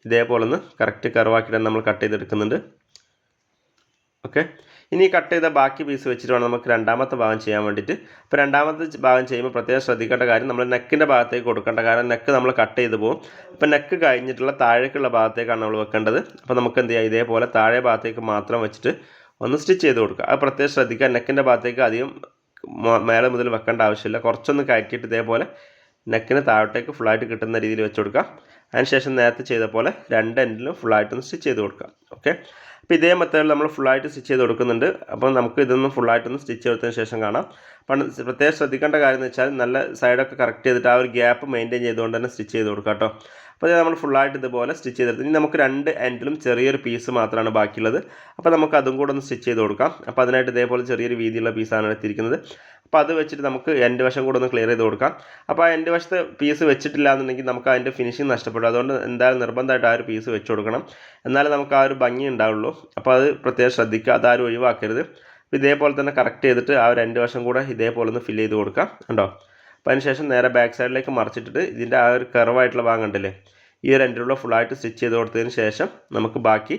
Speaker 1: ഇതേപോലെ ഒന്ന് കറക്റ്റ് കർവാക്കിയിട്ട് നമ്മൾ കട്ട് ചെയ്തെടുക്കുന്നുണ്ട്. ഓക്കെ ഇനി കട്ട് ചെയ്ത ബാക്കി പീസ് വെച്ചിട്ട് വേണം നമുക്ക് രണ്ടാമത്തെ ഭാഗം ചെയ്യാൻ വേണ്ടിയിട്ട്. അപ്പോൾ രണ്ടാമത്തെ ഭാഗം ചെയ്യുമ്പോൾ പ്രത്യേകം ശ്രദ്ധിക്കേണ്ട കാര്യം നമ്മൾ നെക്കിന്റെ ഭാഗത്തേക്ക് കൊടുക്കേണ്ട കാരണം നെക്ക് നമ്മൾ കട്ട് ചെയ്ത് പോകും. അപ്പോൾ നെക്ക് കഴിഞ്ഞിട്ടുള്ള താഴേക്കുള്ള ഭാഗത്തേക്കാണ് നമ്മൾ വെക്കേണ്ടത്. അപ്പോൾ നമുക്ക് എന്ത് ചെയ്യാം? ഇതേപോലെ താഴെ ഭാഗത്തേക്ക് മാത്രം വെച്ചിട്ട് ഒന്ന് സ്റ്റിച്ച് ചെയ്ത് കൊടുക്കുക. അത് പ്രത്യേകം ശ്രദ്ധിക്കുക. നെക്കിന്റെ ഭാഗത്തേക്ക് അധികം മേലെ മുതൽ വെക്കേണ്ട ആവശ്യമില്ല. കുറച്ചൊന്ന് കയറ്റിയിട്ട് ഇതേപോലെ നെക്കിന് താഴോട്ടേക്ക് ഫുള്ളായിട്ട് കിട്ടുന്ന രീതിയിൽ വെച്ച് കൊടുക്കുക. അതിനുശേഷം നേരത്തെ ചെയ്ത പോലെ രണ്ട് എൻഡിലും ഫുള്ളായിട്ടൊന്ന് സ്റ്റിച്ച് ചെയ്ത് കൊടുക്കുക. ഓക്കെ അപ്പോൾ ഇതേ മെത്തേഡിൽ നമ്മൾ ഫുള്ളായിട്ട് സ്റ്റിച്ച് ചെയ്ത് കൊടുക്കുന്നുണ്ട്. അപ്പോൾ നമുക്ക് ഇതൊന്ന് ഫുള്ളായിട്ടൊന്ന് സ്റ്റിച്ച് കൊടുത്തതിന് ശേഷം കാണാം. അപ്പം പ്രത്യേകം ശ്രദ്ധിക്കേണ്ട കാര്യം എന്ന് വെച്ചാൽ നല്ല സൈഡൊക്കെ കറക്റ്റ് ചെയ്തിട്ട് ആ ഒരു ഗ്യാപ്പ് മെയിന്റെയിൻ ചെയ്തുകൊണ്ട് തന്നെ സ്റ്റിച്ച് ചെയ്ത് കൊടുക്കാം കേട്ടോ. അപ്പോൾ നമ്മൾ ഫുള്ളായിട്ട് ഇതുപോലെ സ്റ്റിച്ച് ചെയ്തെടുത്ത്. ഇനി നമുക്ക് രണ്ട് എൻഡിലും ചെറിയൊരു പീസ് മാത്രമാണ് ബാക്കിയുള്ളത്. അപ്പോൾ നമുക്ക് അതും കൂടെ ഒന്ന് സ്റ്റിച്ച് ചെയ്ത് കൊടുക്കാം. അപ്പോൾ അതിനായിട്ട് ഇതേപോലെ ചെറിയൊരു വീതിയുള്ള പീസാണ് എടുത്തിരിക്കുന്നത്. അപ്പോൾ അത് വെച്ചിട്ട് നമുക്ക് എന്റെ വശം കൂടെ ഒന്ന് ക്ലിയർ ചെയ്ത് കൊടുക്കാം. അപ്പോൾ എന്റെ വശത്ത് പീസ് വെച്ചിട്ടില്ല എന്നുണ്ടെങ്കിൽ നമുക്ക് അതിന്റെ ഫിനിഷിങ് നഷ്ടപ്പെടും. അതുകൊണ്ട് എന്തായാലും നിർബന്ധമായിട്ട് ആ ഒരു പീസ് വെച്ച് കൊടുക്കണം. എന്നാലേ നമുക്ക് ആ ഒരു ഭംഗി ഉണ്ടാവുള്ളൂ. അപ്പോൾ അത് പ്രത്യേകം ശ്രദ്ധിക്കുക. അതാരും ഒഴിവാക്കരുത്. ഇതേപോലെ തന്നെ കറക്റ്റ് ചെയ്തിട്ട് ആ ഒരു രണ്ട് വശം കൂടെ ഇതേപോലെ ഒന്ന് ഫില്ല് ചെയ്ത് കൊടുക്കാം. കണ്ടോ? അപ്പോൾ അതിന് ശേഷം നേരെ ബാക്ക് സൈഡിലേക്ക് മറിച്ചിട്ടിട്ട് ഇതിന്റെ ആ ഒരു കർവായിട്ടുള്ള ഭാഗം കണ്ടില്ലേ? ഈ ഒരു എൻഡിലുള്ള ഫുള്ളായിട്ട് സ്റ്റിച്ച് ചെയ്ത് കൊടുത്തതിന് ശേഷം നമുക്ക് ബാക്കി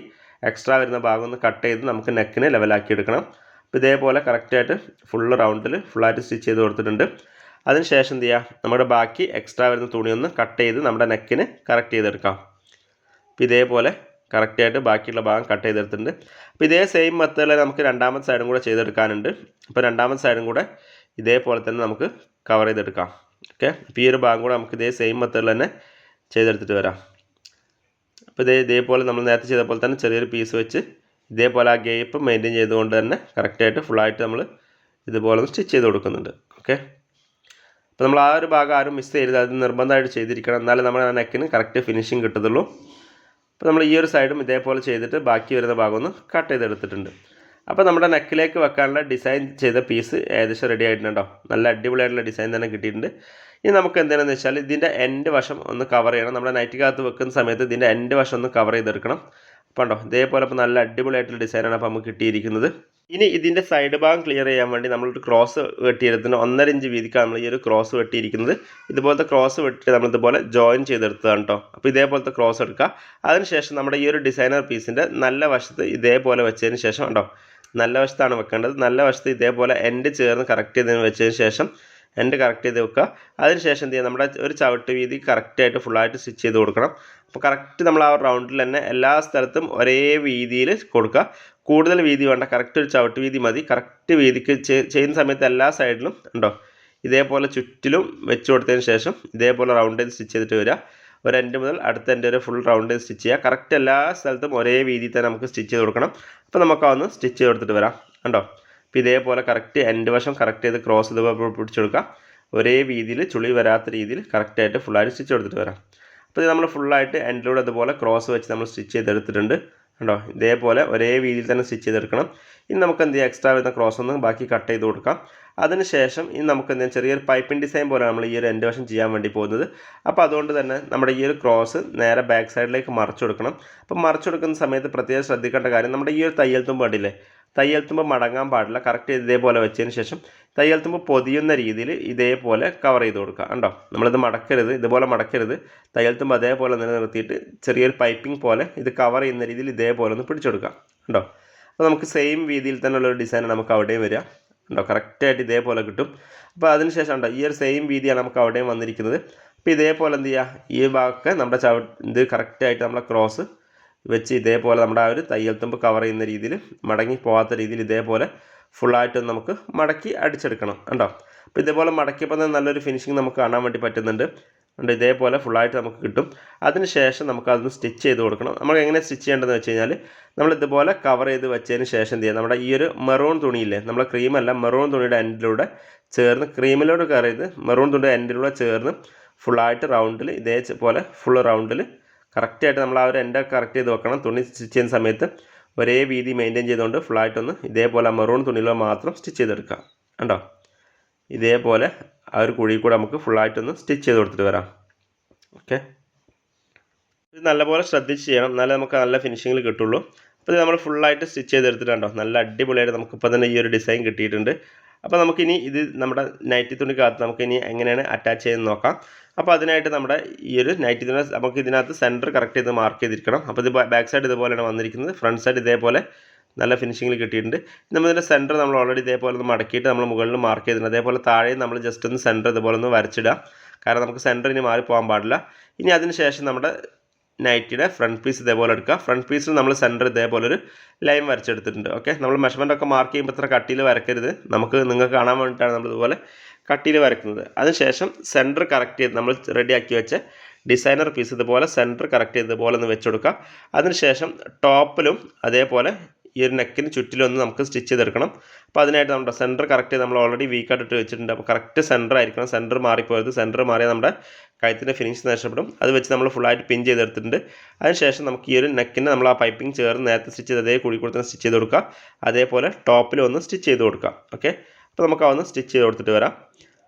Speaker 1: എക്സ്ട്രാ വരുന്ന ഭാഗം ഒന്ന് കട്ട് ചെയ്ത് നമുക്ക് നെക്കിനെ ലെവലാക്കി എടുക്കണം. അപ്പോൾ ഇതേപോലെ കറക്റ്റായിട്ട് ഫുള്ള് റൗണ്ടിൽ ഫുള്ളായിട്ട് സ്റ്റിച്ച് ചെയ്ത് കൊടുത്തിട്ടുണ്ട്. അതിന് ശേഷം എന്ത് ചെയ്യുക നമ്മുടെ ബാക്കി എക്സ്ട്രാ വരുന്ന തുണി ഒന്ന് കട്ട് ചെയ്ത് നമ്മുടെ നെക്കിന് കറക്റ്റ് ചെയ്തെടുക്കാം. അപ്പോൾ ഇതേപോലെ കറക്റ്റായിട്ട് ബാക്കിയുള്ള ഭാഗം കട്ട് ചെയ്തെടുത്തിട്ടുണ്ട്. അപ്പോൾ ഇതേ സെയിം മെത്തേഡിൽ നമുക്ക് രണ്ടാമത്തെ സൈഡും കൂടെ ചെയ്തെടുക്കാനുണ്ട്. അപ്പോൾ രണ്ടാമത്തെ സൈഡും കൂടെ ഇതേപോലെ തന്നെ നമുക്ക് കവർ ചെയ്തെടുക്കാം. ഓക്കെ അപ്പോൾ ഈ ഒരു ഭാഗം കൂടെ നമുക്ക് ഇതേ സെയിം മെത്തേഡിൽ തന്നെ ചെയ്തെടുത്തിട്ട് വരാം. അപ്പോൾ ഇതേ ഇതേപോലെ നമ്മൾ നേരത്തെ ചെയ്ത പോലെ തന്നെ ചെറിയൊരു പീസ് വെച്ച് ഇതേപോലെ ആ ഗേപ്പ് മെയിന്റെയിൻ ചെയ്തുകൊണ്ട് തന്നെ കറക്റ്റായിട്ട് ഫുള്ളായിട്ട് നമ്മൾ ഇതുപോലെ സ്റ്റിച്ച് ചെയ്ത് കൊടുക്കുന്നുണ്ട്. ഓക്കെ അപ്പോൾ നമ്മൾ ആ ഒരു ഭാഗം ആരും മിസ് ചെയ്യരുത്. അത് നിർബന്ധമായിട്ട് ചെയ്തിരിക്കണം. എന്നാലേ നമ്മുടെ ആ നെക്കിന് കറക്റ്റ് ഫിനിഷിങ് കിട്ടത്തുള്ളൂ. അപ്പോൾ നമ്മൾ ഈ ഒരു സൈഡും ഇതേപോലെ ചെയ്തിട്ട് ബാക്കി വരുന്ന ഭാഗം ഒന്ന് കട്ട് ചെയ്തെടുത്തിട്ടുണ്ട്. അപ്പോൾ നമ്മുടെ നെക്കിലേക്ക് വെക്കാനുള്ള ഡിസൈൻ ചെയ്ത പീസ് ഏകദേശം റെഡി ആയിട്ടുണ്ടോ നല്ല അടിപൊളിയായിട്ടുള്ള ഡിസൈൻ തന്നെ കിട്ടിയിട്ടുണ്ട്. ഇനി നമുക്ക് എന്താണെന്ന് വെച്ചാൽ ഇതിന്റെ എൻഡ് വശം ഒന്ന് കവർ ചെയ്യണം. നമ്മുടെ നൈറ്റിക്കകത്ത് വെക്കുന്ന സമയത്ത് ഇതിന്റെ എൻഡ് വശം ഒന്ന് കവർ ചെയ്തെടുക്കണം. അപ്പോൾ ഉണ്ടോ ഇതേപോലെ അപ്പോൾ നല്ല അടിപൊളിയായിട്ടുള്ള ഡിസൈനാണ് അപ്പോൾ നമുക്ക് കിട്ടിയിരിക്കുന്നത്. ഇനി ഇതിന്റെ സൈഡ് ഭാഗം ക്ലിയർ ചെയ്യാൻ വേണ്ടി നമ്മളൊരു ക്രോസ് വെട്ടിയെടുത്തിന് ഒന്നര ഇഞ്ച് വീതിക്കാണ് നമ്മൾ ഈ ഒരു ക്രോസ് വെട്ടിയിരിക്കുന്നത്. ഇതുപോലത്തെ ക്രോസ് വെട്ടി നമ്മൾ ഇതുപോലെ ജോയിൻ ചെയ്തെടുത്തതാണ് കേട്ടോ അപ്പോൾ ഇതേപോലത്തെ ക്രോസ് എടുക്കുക. അതിനുശേഷം നമ്മുടെ ഈ ഒരു ഡിസൈനർ പീസിന്റെ നല്ല വശത്ത് ഇതേപോലെ വെച്ചതിന് ശേഷം ഉണ്ടോ നല്ല വശത്താണ് വെക്കേണ്ടത്. നല്ല വശത്ത് ഇതേപോലെ എൻഡ് ചേർന്ന് കറക്റ്റ് ചെയ്തതിന് വെച്ചതിന് ശേഷം എൻഡ് കറക്റ്റ് ചെയ്ത് വെക്കുക. അതിനുശേഷം എന്ത് ചെയ്യുക നമ്മുടെ ഒരു ചവിട്ട് വീതി കറക്റ്റായിട്ട് ഫുള്ളായിട്ട് സ്റ്റിച്ച് ചെയ്ത് കൊടുക്കണം. അപ്പോൾ കറക്റ്റ് നമ്മൾ ആ റൗണ്ടിൽ തന്നെ എല്ലാ സ്ഥലത്തും ഒരേ വീതിയിൽ കൊടുക്കുക. കൂടുതൽ വീതി വേണ്ട കറക്റ്റ് ഒരു ചവിട്ട് വീതി മതി. കറക്റ്റ് വീതിക്ക് ചെയ്യുന്ന സമയത്ത് എല്ലാ സൈഡിലും ഉണ്ടോ? ഇതേപോലെ ചുറ്റിലും വെച്ച് കൊടുത്തതിന് ശേഷം ഇതേപോലെ റൗണ്ട് ചെയ്ത് സ്റ്റിച്ച് ചെയ്തിട്ട് വരിക. ഒരു എൻഡ് മുതൽ അടുത്ത എൻഡ് വരെ ഫുൾ റൗണ്ട് സ്റ്റിച്ച് ചെയ്യുക. കറക്റ്റ് എല്ലാ സ്ഥലത്തും ഒരേ രീതിയിൽ തന്നെ നമുക്ക് സ്റ്റിച്ച് ചെയ്ത് കൊടുക്കണം. അപ്പോൾ നമുക്ക് അതൊന്ന് സ്റ്റിച്ച് ചെയ്ത് കൊടുത്തിട്ട് വരാം. കണ്ടോ? അപ്പോൾ ഇതേപോലെ കറക്റ്റ് എൻഡ് വശം കറക്റ്റ് ചെയ്ത് ക്രോസ് ഇതുപോലെ പിടിച്ചെടുക്കുക. ഒരേ രീതിയിൽ ചുളി വരാത്ത രീതിയിൽ കറക്റ്റായിട്ട് ഫുള്ളായിട്ട് സ്റ്റിച്ച് കൊടുത്തിട്ട് വരാം. അപ്പോൾ ഇത് നമ്മൾ ഫുള്ളായിട്ട് എൻഡിലൂടെ അതുപോലെ ക്രോസ് വെച്ച് നമ്മൾ സ്റ്റിച്ച് ചെയ്തെടുത്തിട്ടുണ്ട്. കണ്ടോ? ഇതേപോലെ ഒരേ രീതിയിൽ തന്നെ സ്റ്റിച്ച് ചെയ്തെടുക്കണം. ഇനി നമുക്ക് എന്ത് ചെയ്യാം? എക്സ്ട്രാ വരുന്ന ക്രോസ് ഒന്ന് ബാക്കി കട്ട് ചെയ്ത് കൊടുക്കാം. അതിനുശേഷം ഇനി നമുക്ക് എന്ത് ചെയ്യാം? ചെറിയൊരു പൈപ്പിംഗ് ഡിസൈൻ പോലെ നമ്മൾ ഈ ഒരു എൻഡ് വശം ചെയ്യാൻ വേണ്ടി പോകുന്നത്. അപ്പോൾ അതുകൊണ്ട് തന്നെ നമ്മുടെ ഈ ഒരു ക്രോസ് നേരെ ബാക്ക് സൈഡിലേക്ക് മറച്ചു കൊടുക്കണം. അപ്പോൾ മറച്ചു കൊടുക്കുന്ന സമയത്ത് പ്രത്യേകം ശ്രദ്ധിക്കേണ്ട കാര്യം നമ്മുടെ ഈ ഒരു തയ്യൽ തുമ്പ് കണ്ടില്ലേ? തയ്യൽ തുമ്പ് മടങ്ങാൻ പാടില്ല. കറക്റ്റ് ഇതേപോലെ വെച്ചതിന് ശേഷം തയ്യൽ തുമ്പ് പൊതിയുന്ന രീതിയിൽ ഇതേപോലെ കവർ ചെയ്ത് കൊടുക്കുക. കണ്ടോ? നമ്മളിത് മടക്കരുത്. ഇതുപോലെ മടക്കരുത്. തയ്യൽ തുമ്പ് അതേപോലെ നിലനിർത്തിയിട്ട് ചെറിയൊരു പൈപ്പിംഗ് പോലെ ഇത് കവർ ചെയ്യുന്ന രീതിയിൽ ഇതേപോലെ ഒന്ന് പിടിച്ചെടുക്കുക. കണ്ടോ? അപ്പോൾ നമുക്ക് സെയിം രീതിയിൽ തന്നെയുള്ള ഒരു ഡിസൈൻ നമുക്ക് അവിടെയും വരിക. ഉണ്ടോ കറക്റ്റായിട്ട് ഇതേപോലെ കിട്ടും. അപ്പോൾ അതിനുശേഷം ഉണ്ടോ ഈ ഒരു സെയിം രീതിയാണ് നമുക്ക് അവിടെയും വന്നിരിക്കുന്നത്. അപ്പോൾ ഇതേപോലെ എന്ത് ചെയ്യുക ഈ ഭാഗമൊക്കെ നമ്മുടെ ചവ ഇത് കറക്റ്റായിട്ട് നമ്മളെ ക്രോസ് വെച്ച് ഇതേപോലെ നമ്മുടെ ആ ഒരു തയ്യൽ തുമ്പ് കവർ ചെയ്യുന്ന രീതിയിൽ മടങ്ങി പോകാത്ത രീതിയിൽ ഇതേപോലെ ഫുള്ളായിട്ട് നമുക്ക് മടക്കി അടിച്ചെടുക്കണം. കണ്ടോ? അപ്പോൾ ഇതേപോലെ മടക്കിയപ്പോൾ തന്നെ നല്ലൊരു ഫിനിഷിങ് നമുക്ക് കാണാൻ വേണ്ടി പറ്റുന്നുണ്ട്. ഉണ്ട്. ഇതേപോലെ ഫുള്ളായിട്ട് നമുക്ക് കിട്ടും. അതിനുശേഷം നമുക്ക് അതൊന്ന് സ്റ്റിച്ച് ചെയ്ത് കൊടുക്കണം. നമ്മൾ എങ്ങനെ സ്റ്റിച്ച് ചെയ്യേണ്ടതെന്ന് വെച്ച് കഴിഞ്ഞാൽ നമ്മൾ ഇതുപോലെ കവർ ചെയ്ത് വെച്ചതിന് ശേഷം എന്ത് ചെയ്യുക നമ്മുടെ ഈ ഒരു മെറൂൺ തുണിയില്ലേ നമ്മുടെ ക്രീമല്ല മെറൂൺ തുണിയുടെ എൻഡിലൂടെ ചേർന്ന് ക്രീമിലൂടെ കവർ ചെയ്ത് മെറൂൺ തുണിയുടെ എൻഡിലൂടെ ചേർന്ന് ഫുള്ളായിട്ട് റൗണ്ടിൽ ഇതേപോലെ ഫുൾ റൗണ്ടിൽ കറക്റ്റായിട്ട് നമ്മൾ ആ ഒരു എൻഡ് കറക്റ്റ് ചെയ്ത് വെക്കണം. തുണി സ്റ്റിച്ച് ചെയ്യുന്ന സമയത്ത് ഒരേ വീതി മെയിന്റെയിൻ ചെയ്തുകൊണ്ട് ഫുള്ളായിട്ടൊന്ന് ഇതേപോലെ മെറൂൺ തുണിയിലോ മാത്രം സ്റ്റിച്ച് ചെയ്തെടുക്കാം കണ്ടോ? ഇതേപോലെ ആ ഒരു കുഴി കൂടെ നമുക്ക് ഫുള്ളായിട്ടൊന്ന് സ്റ്റിച്ച് ചെയ്ത് കൊടുത്തിട്ട് വരാം. ഓക്കെ ഇത് നല്ലപോലെ ശ്രദ്ധിച്ച് ചെയ്യണം. എന്നാലേ നമുക്ക് നല്ല ഫിനിഷിങ്ങിൽ കിട്ടുള്ളൂ. അപ്പോൾ ഇത് നമ്മൾ ഫുള്ളായിട്ട് സ്റ്റിച്ച് ചെയ്തെടുത്തിട്ടുണ്ടോ? നല്ല അടിപൊളിയായിട്ട് നമുക്കിപ്പോൾ തന്നെ ഈ ഒരു ഡിസൈൻ കിട്ടിയിട്ടുണ്ട്. അപ്പോൾ നമുക്കിനി ഇത് നമ്മുടെ നൈറ്റി തുണിക്കകത്ത് നമുക്കിനി എങ്ങനെയാണ് അറ്റാച്ച് ചെയ്യുന്നത് നോക്കാം. അപ്പോൾ അതിനായിട്ട് നമ്മുടെ ഈ ഒരു നൈറ്റി തുണി നമുക്ക് ഇതിനകത്ത് സെന്റർ കറക്റ്റ് ചെയ്ത് മാർക്ക് ചെയ്തിരിക്കണം. അപ്പോൾ ഇത് ബാക്ക് സൈഡ് ഇതുപോലെയാണ് വന്നിരിക്കുന്നത്. ഫ്രണ്ട് സൈഡ് ഇതേപോലെ നല്ല ഫിനിഷിങ്ങിൽ കിട്ടിയിട്ടുണ്ട്. നമ്മൾ ഇതിന്റെ സെന്റർ നമ്മൾ ഓൾറെഡി ഇതേപോലെ ഒന്ന് മടക്കിയിട്ട് നമ്മൾ മുകളിൽ മാർക്ക് ചെയ്തിട്ടുണ്ട്. അതേപോലെ താഴെ നമ്മൾ ജസ്റ്റ് ഒന്ന് സെന്റർ ഇതുപോലെ ഒന്ന് വരച്ചിടുക കാരണം നമുക്ക് സെന്റർ ഇനി മാറി പോകാൻ പാടില്ല. ഇനി അതിന് ശേഷം നമ്മുടെ നൈറ്റിയുടെ ഫ്രണ്ട് പീസ് ഇതേപോലെ എടുക്കുക ഫ്രണ്ട് പീസിൽ നമ്മൾ സെന്റർ ഇതേപോലെ ഒരു ലൈൻ വരച്ചെടുത്തിട്ടുണ്ട്. ഓക്കെ നമ്മൾ മെഷർമെന്റ് ഒക്കെ മാർക്ക് ചെയ്യുമ്പോൾ ഇത്ര കട്ടിയിൽ വരക്കരുത്. നമുക്ക് നിങ്ങൾക്ക് കാണാൻ വേണ്ടിയിട്ടാണ് നമ്മൾ ഇതുപോലെ കട്ടിയിൽ വരക്കുന്നത്. അതിനുശേഷം സെന്റർ കറക്റ്റ് ചെയ്ത് നമ്മൾ റെഡിയാക്കി വെച്ച ഡിസൈനർ പീസ് ഇതുപോലെ സെന്റർ കറക്റ്റ് ചെയ്തതുപോലെ ഒന്ന് വെച്ചെടുക്കുക അതിനുശേഷം ടോപ്പിലും അതേപോലെ ഈ ഒരു നെക്കിന് ചുറ്റിലൊന്ന് നമുക്ക് സ്റ്റിച്ച് ചെയ്തെടുക്കണം. അപ്പോൾ അതിനായിട്ട് നമ്മുടെ സെന്റർ കറക്റ്റ് നമ്മൾ ഓൾറെഡി വീക്കായിട്ട് ഇട്ട് വെച്ചിട്ടുണ്ട്. അപ്പോൾ കറക്റ്റ് സെന്റർ ആയിരിക്കണം. സെന്റർ മാറിപ്പോയത്. സെന്റർ മാറിയാൽ നമ്മുടെ കഴുത്തിന്റെ ഫിനിഷ് നഷ്ടപ്പെടും. അത് വെച്ച് നമ്മൾ ഫുള്ളായിട്ട് പിൻ ചെയ്തെടുത്തിട്ടുണ്ട്. അതിനുശേഷം നമുക്ക് ഈ ഒരു നെക്കിന് നമ്മൾ ആ പൈപ്പിംഗ് ചേർന്ന് നേരത്തെ സ്റ്റിച്ച് ചെയ്ത് അതേ കൂടി കൊടുത്ത് സ്റ്റിച്ച് ചെയ്ത് കൊടുക്കുക. അതേപോലെ ടോപ്പിൽ ഒന്ന് സ്റ്റിച്ച് ചെയ്ത് കൊടുക്കുക. ഓക്കെ അപ്പോൾ നമുക്ക് അതൊന്ന് സ്റ്റിച്ച് ചെയ്ത് കൊടുത്തിട്ട് വരാം.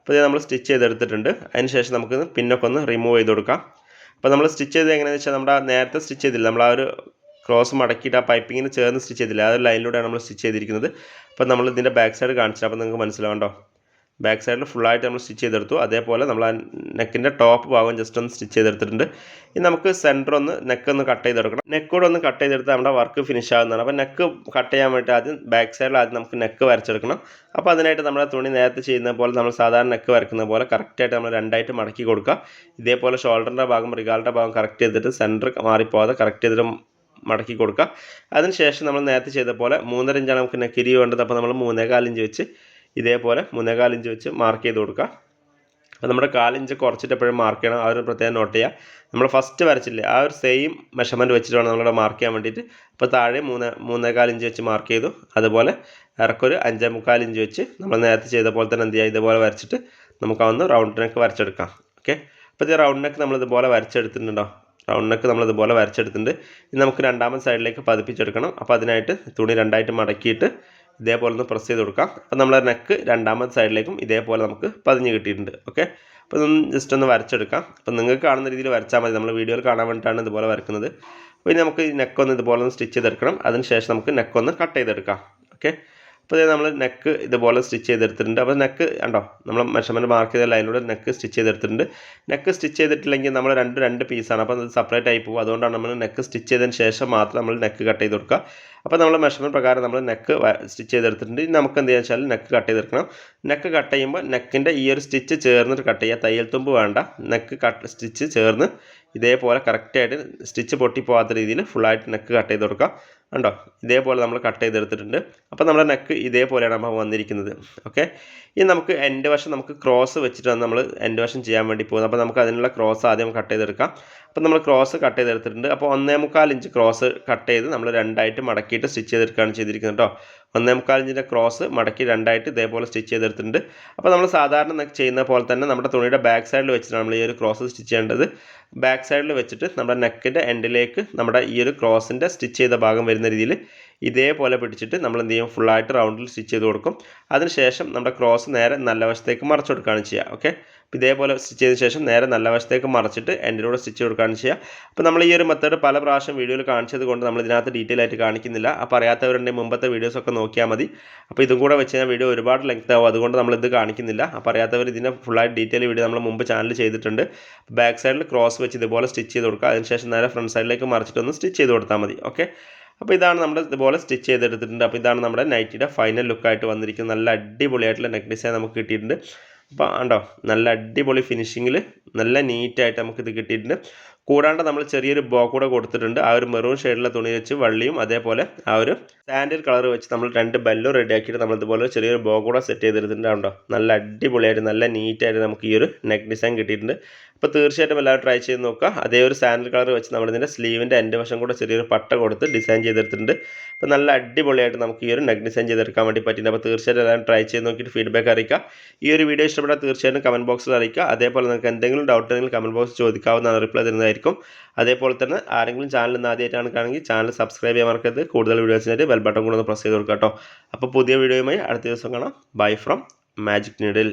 Speaker 1: അപ്പോൾ ഇത് നമ്മൾ സ്റ്റിച്ച് ചെയ്തെടുത്തിട്ടുണ്ട്. അതിനുശേഷം നമുക്ക് പിന്നൊക്കെ ഒന്ന് റിമൂവ് ചെയ്ത് കൊടുക്കാം. അപ്പോൾ നമ്മൾ സ്റ്റിച്ച് ചെയ്ത് എങ്ങനെയാണെന്ന് വെച്ചാൽ നമ്മുടെ നേരത്തെ സ്റ്റിച്ച് ചെയ്തില്ല? നമ്മൾ ആ ഒരു ക്രോസ് മടക്കിയിട്ട് ആ പൈപ്പിങ്ങിന് ചേർന്ന് സ്റ്റിച്ച് ചെയ്തില്ല? ആ ലൈനിലൂടെയാണ് നമ്മൾ സ്റ്റിച്ച് ചെയ്തിരിക്കുന്നത്. അപ്പോൾ നമ്മൾ ഇതിന്റെ ബാക്ക് സൈഡ് കാണിച്ചാൽ അപ്പോൾ നിങ്ങൾക്ക് മനസ്സിലാവണ്ടോ? ബാക്ക് സൈഡിൽ ഫുള്ളായിട്ട് നമ്മൾ സ്റ്റിച്ച് ചെയ്തെടുത്തു. അതേപോലെ നമ്മൾ ആ നെക്കിന്റെ ടോപ്പ് ഭാഗം ജസ്റ്റ് ഒന്ന് സ്റ്റിച്ച് ചെയ്തെടുത്തിട്ടുണ്ട്. ഇനി നമുക്ക് സെന്റർ ഒന്ന് നെക്ക് ഒന്ന് കട്ട് ചെയ്തെടുക്കണം. നെക്കോട് ഒന്ന് കട്ട് ചെയ്തെടുത്ത് നമ്മുടെ വർക്ക് ഫിനിഷ് ആകുന്നതാണ് അപ്പോൾ നെക്ക് കട്ട് ചെയ്യാൻ വേണ്ടി ആദ്യം ബാക്ക് സൈഡിൽ ആദ്യം നമുക്ക് നെക്ക് വരച്ചെടുക്കണം. അപ്പോൾ അതിനായിട്ട് നമ്മുടെ തുണി നേരത്തെ ചെയ്യുന്ന പോലെ നമ്മൾ സാധാരണ നെക്ക് വരക്കുന്ന പോലെ കറക്റ്റായിട്ട് നമ്മൾ രണ്ടായിട്ട് മടക്കി കൊടുക്കുക. ഇതേപോലെ ഷോൾഡറിന്റെ ഭാഗം റിഗാളിന്റെ ഭാഗം കറക്റ്റ് ചെയ്തിട്ട് സെന്റർ മാറിപ്പോകാതെ കറക്റ്റ് ചെയ്തിട്ട് മടക്കി കൊടുക്കുക അതിനുശേഷം നമ്മൾ നേരത്തെ ചെയ്ത പോലെ മൂന്നര ഇഞ്ചാണ് നമുക്ക് നെക്കിരി വേണ്ടത്. അപ്പോൾ നമ്മൾ മൂന്നേകാൽ ഇഞ്ച് വെച്ച് ഇതേപോലെ മൂന്നേകാൽ ഇഞ്ച് വെച്ച് മാർക്ക് ചെയ്ത് കൊടുക്കുക അപ്പോൾ നമ്മുടെ കാലിഞ്ച് കുറച്ചിട്ട് എപ്പോഴും മാർക്ക് ചെയ്യണം. ആ ഒരു പ്രത്യേകം നോട്ട് ചെയ്യുക നമ്മൾ ഫസ്റ്റ് വരച്ചില്ലേ ആ ഒരു സെയിം മെഷർമെന്റ് വെച്ചിട്ട് വേണം നമ്മളിവിടെ മാർക്ക് ചെയ്യാൻ വേണ്ടിയിട്ട്. അപ്പോൾ താഴെ മൂന്ന് മൂന്നേകാൽ ഇഞ്ച് വെച്ച് മാർക്ക് ചെയ്തു. അതുപോലെ ഇറക്കൊരു അഞ്ചേ മുക്കാൽ ഇഞ്ച് വെച്ച് നമ്മൾ നേരത്തെ ചെയ്ത പോലെ തന്നെ എന്ത് ചെയ്യുക ഇതുപോലെ വരച്ചിട്ട് നമുക്ക് അതൊന്ന് റൗണ്ട് നെക്ക് വരച്ചെടുക്കാം. ഓക്കെ അപ്പോൾ ഇത് റൗണ്ട് നെക്ക് നമ്മൾ വരച്ചെടുത്തിട്ടുണ്ടോ? Round neck നമ്മളിതുപോലെ വരച്ചെടുത്തിട്ടുണ്ട്. ഇനി നമുക്ക് രണ്ടാമത്തെ സൈഡിലേക്ക് പതിപ്പിച്ചെടുക്കണം. അപ്പോൾ അതിനായിട്ട് തുണി രണ്ടായിട്ട് മടക്കിയിട്ട് ഇതേപോലെ ഒന്ന് പ്രസ് ചെയ്ത് കൊടുക്കാം. അപ്പോൾ നമ്മളെ നെക്ക് രണ്ടാമത്തെ സൈഡിലേക്കും ഇതേപോലെ നമുക്ക് പതിഞ്ഞ് കിട്ടിയിട്ടുണ്ട്. ഓക്കെ അപ്പോൾ ഇതൊന്ന് ജസ്റ്റ് ഒന്ന് വരച്ചെടുക്കാം. അപ്പോൾ നിങ്ങൾക്ക് കാണുന്ന രീതിയിൽ വരച്ചാൽ മതി. നമ്മൾ വീഡിയോയിൽ കാണാൻ വേണ്ടിയിട്ടാണ് ഇതുപോലെ വരക്കുന്നത്. അപ്പോൾ ഇനി നമുക്ക് ഈ നെക്കൊന്ന് ഇതുപോലെ ഒന്ന് സ്റ്റിച്ച് ചെയ്തെടുക്കണം. അതിന് ശേഷം നമുക്ക് നെക്കൊന്ന് കട്ട് ചെയ്തെടുക്കാം. ഓക്കെ അപ്പോൾ ഇതേ നമ്മൾ നെക്ക് ഇതുപോലെ സ്റ്റിച്ച് ചെയ്തെടുത്തിട്ടുണ്ട്. അപ്പോൾ നെക്ക് കണ്ടോ? നമ്മൾ മെഷർമെന്റ് മാർക്ക് ചെയ്ത ലൈനിലൂടെ നെക്ക് സ്റ്റിച്ച് ചെയ്തെടുത്തിട്ടുണ്ട്. നെക്ക് സ്റ്റിച്ച് ചെയ്തിട്ടില്ലെങ്കിൽ നമ്മൾ രണ്ട് രണ്ട് പീസാണ് അപ്പോൾ അത് സെപ്പറേറ്റ് ആയി പോകും അതുകൊണ്ടാണ് നമ്മൾ നെക്ക് സ്റ്റിച്ച് ചെയ്തതിന് ശേഷം മാത്രം നമ്മൾ നെക്ക് കട്ട് ചെയ്ത് കൊടുക്കുക. അപ്പോൾ നമ്മൾ മെഷർമെന്റ് പ്രകാരം നമ്മൾ നെക്ക് സ്റ്റിച്ച് ചെയ്തെടുത്തിട്ടുണ്ട്. നമുക്ക് എന്ത് വെച്ചാൽ നെക്ക് കട്ട് ചെയ്തെടുക്കണം. നെക്ക് കട്ട് ചെയ്യുമ്പോൾ നെക്കിന്റെ ഈ ഒരു സ്റ്റിച്ച് ചേർന്നിട്ട് കട്ട് ചെയ്യുക. തയ്യൽ തുമ്പ് വേണ്ട. നെക്ക് കട്ട് സ്റ്റിച്ച് ചേർന്ന് ഇതേപോലെ കറക്റ്റായിട്ട് സ്റ്റിച്ച് പൊട്ടിപ്പോകാത്ത രീതിയിൽ ഫുള്ളായിട്ട് നെക്ക് കട്ട് ചെയ്ത് കൊടുക്കുക. കണ്ടോ? ഇതേപോലെ നമ്മൾ കട്ട് ചെയ്തെടുത്തിട്ടുണ്ട്. അപ്പോൾ നമ്മുടെ നെക്ക് ഇതേപോലെയാണ് നമ്മൾ വന്നിരിക്കുന്നത്. ഓക്കെ ഇനി നമുക്ക് എന്റെ വശം നമുക്ക് ക്രോസ് വെച്ചിട്ട് നമ്മൾ എന്റെ വശം ചെയ്യാൻ വേണ്ടി പോകുന്നത് അപ്പോൾ നമുക്ക് അതിനുള്ള ക്രോസ് ആദ്യം കട്ട് ചെയ്തെടുക്കാം. അപ്പോൾ നമ്മൾ ക്രോസ് കട്ട് ചെയ്തെടുത്തിട്ടുണ്ട്. അപ്പോൾ ഒന്നേ മുക്കാൽ ഇഞ്ച് ക്രോസ് കട്ട് ചെയ്ത് നമ്മൾ രണ്ടായിട്ട് മടക്കിയിട്ട് സ്റ്റിച്ച് ചെയ്തെടുക്കുകയാണ് ചെയ്തിരിക്കുന്നത് കേട്ടോ ഒന്നേ മുക്കാൽ ഇഞ്ചിന്റെ ക്രോസ് മടക്കി രണ്ടായിട്ട് ഇതേപോലെ സ്റ്റിച്ച് ചെയ്തെടുത്തിട്ടുണ്ട്. അപ്പോൾ നമ്മൾ സാധാരണ ചെയ്യുന്ന പോലെ തന്നെ നമ്മുടെ തുണിയുടെ ബാക്ക് സൈഡിൽ വെച്ചിട്ടാണ് നമ്മൾ ഈ ഒരു ക്രോസ് സ്റ്റിച്ച് ചെയ്യേണ്ടത്. ബാക്ക് സൈഡിൽ വെച്ചിട്ട് നമ്മുടെ നെക്കിന്റെ എൻഡിലേക്ക് നമ്മുടെ ഈ ഒരു ക്രോസിന്റെ സ്റ്റിച്ച് ചെയ്ത ഭാഗം വരുന്ന രീതിയിൽ ഇതേപോലെ പിടിച്ചിട്ട് നമ്മൾ എന്ത് ചെയ്യും? ഫുള്ളായിട്ട് റൗണ്ടിൽ സ്റ്റിച്ച് ചെയ്ത് കൊടുക്കും. അതിനുശേഷം നമ്മുടെ ക്രോസ് നേരെ നല്ല വശത്തേക്ക് മറച്ചു കൊടുക്കുകയാണ് ചെയ്യുക. ഓക്കെ ഇതേപോലെ സ്റ്റിച്ച് ചെയ്ത ശേഷം നേരെ നല്ല വശത്തേക്ക് മറച്ചിട്ട് എൻഡിലൂടെ സ്റ്റിച്ച് കൊടുക്കുകയാണ് ചെയ്യുക. അപ്പോൾ നമ്മൾ ഈ ഒരു മെത്തേഡ് പല പ്രാവശ്യം വീഡിയോയിൽ കാണിച്ചത് കൊണ്ട് നമ്മൾ ഇതിനകത്ത് ഡീറ്റെയിൽ ആയിട്ട് കാണിക്കുന്നില്ല. അപ്പോൾ അറിയാത്തവരുടെ മുമ്പത്തെ വീഡിയോസൊക്കെ നോക്കിയാൽ മതി. അപ്പോൾ ഇതും കൂടെ വെച്ച് കഴിഞ്ഞാൽ വീഡിയോ ഒരുപാട് ലെങ്ത് ആവും. അതുകൊണ്ട് നമ്മൾ ഇത് കാണിക്കുന്നില്ല. അപ്പോൾ അറിയാത്തവർ ഇതിന്റെ ഫുള്ളായിട്ട് ഡീറ്റെയിൽ വീഡിയോ നമ്മൾ മുമ്പ് ചാനൽ ചെയ്തിട്ടുണ്ട്. ബാക്ക് സൈഡിൽ ക്രോസ് വെച്ച് ഇതുപോലെ സ്റ്റിച്ച് ചെയ്ത് കൊടുക്കുക. അതിനുശേഷം നേരെ ഫ്രണ്ട് സൈഡിലേക്ക് മറിച്ചിട്ടൊന്ന് സ്റ്റിച്ച് ചെയ്ത് കൊടുത്താൽ മതി. ഓക്കെ അപ്പോൾ ഇതാണ് നമ്മൾ ഇതുപോലെ സ്റ്റിച്ച് ചെയ്തെടുത്തിട്ടുണ്ട്. അപ്പോൾ ഇതാണ് നമ്മുടെ നൈറ്റിയുടെ ഫൈനൽ ലുക്കായിട്ട് വന്നിരിക്കുന്നത്. നല്ല അടിപൊളിയായിട്ടുള്ള നെക്ക് ഡിസൈൻ നമുക്ക് കിട്ടിയിട്ടുണ്ട്. അപ്പോൾ ഉണ്ടോ നല്ല അടിപൊളി ഫിനിഷിങ്ങിൽ നല്ല നീറ്റായിട്ട് നമുക്കിത് കിട്ടിയിട്ടുണ്ട്. കൂടാണ്ട് നമ്മൾ ചെറിയൊരു ബോ കൂടെ കൊടുത്തിട്ടുണ്ട്. ആ ഒരു മെറൂൺ ഷെയ്ഡിലെ തുണി വെച്ച് വള്ളിയും അതേപോലെ ആ ഒരു സാൻഡിൽ കളർ വെച്ച് നമ്മൾ രണ്ട് ബെല്ലും റെഡിയാക്കിയിട്ട് നമ്മൾ ഇതുപോലെ ചെറിയൊരു ബോ കൂടെ സെറ്റ് ചെയ്തെടുത്തിട്ടുണ്ട് നല്ല അടിപൊളിയായിട്ട് നല്ല നീറ്റായിട്ട് നമുക്ക് ഈ ഒരു നെക്ക് ഡിസൈൻ കിട്ടിയിട്ടുണ്ട്. അപ്പോൾ തീർച്ചയായിട്ടും എല്ലാവരും ട്രൈ ചെയ്ത് നോക്കുക. അതേ ഒരു സാൻഡൽ കളർ വെച്ച് നമ്മളിതിന്റെ സ്ലീവിന്റെ എന്റെ വശം കൂടെ ചെറിയൊരു പട്ട കൊടുത്ത് ഡിസൈൻ ചെയ്തെടുത്തിട്ടുണ്ട്. അപ്പോൾ നല്ല അടിപൊളിയായിട്ട് നമുക്ക് ഈ ഒരു നെക്ക് ഡിസൈൻ ചെയ്തെടുക്കാൻ വേണ്ടി പറ്റിയിട്ടുണ്ട്. അപ്പോൾ തീർച്ചയായിട്ടും എല്ലാവരും ട്രൈ ചെയ്ത് നോക്കിയിട്ട് ഫീഡ്ബാക്ക് അറിയിക്കുക. ഈ ഒരു വീഡിയോ ഇഷ്ടപ്പെട്ടാൽ തീർച്ചയായിട്ടും കമന്റ് ബോക്സിൽ അറിയിക്കുക. അതേപോലെ നിങ്ങൾക്ക് എന്തെങ്കിലും ഡൗട്ട് ഉണ്ടെങ്കിൽ കമന്റ് ബോക്സിൽ ചോദിക്കാവുന്നതാണ്. റിപ്ലൈ തരുന്നതായിരിക്കും. അതേപോലെ തന്നെ ആരെങ്കിലും ചാനൽ ഇന്ന് ആദ്യമായിട്ടാണ് കാണുമെങ്കിൽ ചാനൽ സബ്സ്ക്രൈബ് ചെയ്യാൻ മറക്കരുത്. കൂടുതൽ വീഡിയോസിനായിട്ട് ബെൽ ബട്ടൺ കൂടെ ഒന്ന് പ്രസ് ചെയ്ത് കൊടുക്കാം കേട്ടോ അപ്പോൾ പുതിയ വീഡിയോയുമായി അടുത്ത ദിവസം കാണാം. Bye from magic needle